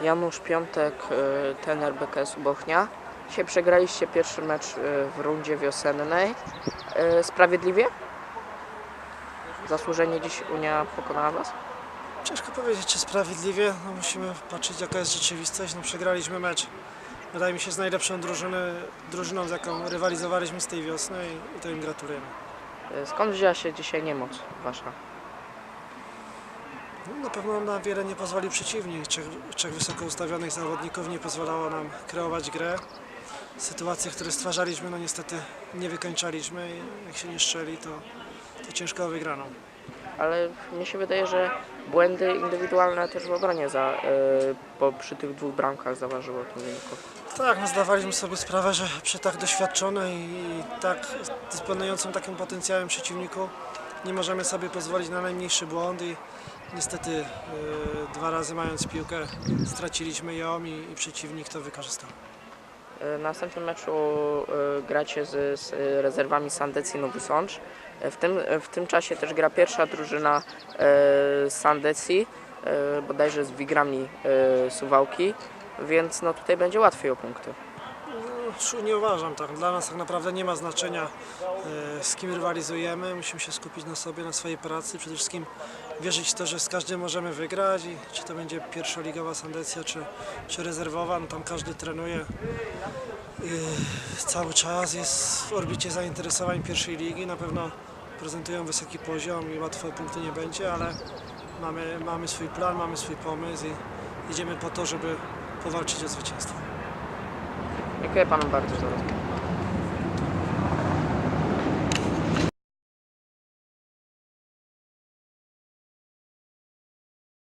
Janusz Piątek, y, tener BKS-u Bochnia. Dzisiaj przegraliście pierwszy mecz y, w rundzie wiosennej. Y, Sprawiedliwie? Zasłużenie dziś Unia pokonała Was? Ciężko powiedzieć, czy sprawiedliwie. No, musimy patrzeć, jaka jest rzeczywistość. No, przegraliśmy mecz, wydaje mi się, z najlepszą drużyny, drużyną, z jaką rywalizowaliśmy z tej wiosny i, i to im gratulujemy. Skąd wzięła się dzisiaj niemoc Wasza? No, na pewno na wiele nie pozwolił przeciwnik. Trzech, trzech wysoko ustawionych zawodników nie pozwalało nam kreować grę. Sytuacje, które stwarzaliśmy, no niestety nie wykończaliśmy i jak się nie strzeli, to, to ciężko o wygraną. Ale mnie się wydaje, że błędy indywidualne też w obronie za, y, po, przy tych dwóch bramkach zaważyło w tym wyniku. Tak, no zdawaliśmy sobie sprawę, że przy tak doświadczonej i tak dysponującym takim potencjałem przeciwniku nie możemy sobie pozwolić na najmniejszy błąd i niestety yy, dwa razy mając piłkę straciliśmy ją i, i przeciwnik to wykorzystał. W następnym meczu y, gracie z, z rezerwami Sandecji Nowy Sącz. W tym, w tym czasie też gra pierwsza drużyna y, Sandecji, y, bodajże z Wigrami y, Suwałki, więc no tutaj będzie łatwiej o punkty. Nie uważam tak. Dla nas tak naprawdę nie ma znaczenia e, z kim rywalizujemy. Musimy się skupić na sobie, na swojej pracy. Przede wszystkim wierzyć w to, że z każdym możemy wygrać i czy to będzie pierwszoligowa Sandecja, czy, czy rezerwowa, no tam każdy trenuje e, cały czas, jest w orbicie zainteresowań pierwszej ligi. Na pewno prezentują wysoki poziom i łatwo punkty nie będzie, ale mamy, mamy swój plan, mamy swój pomysł i idziemy po to, żeby powalczyć o zwycięstwo. Dziękuję Panu bardzo za rozmowę.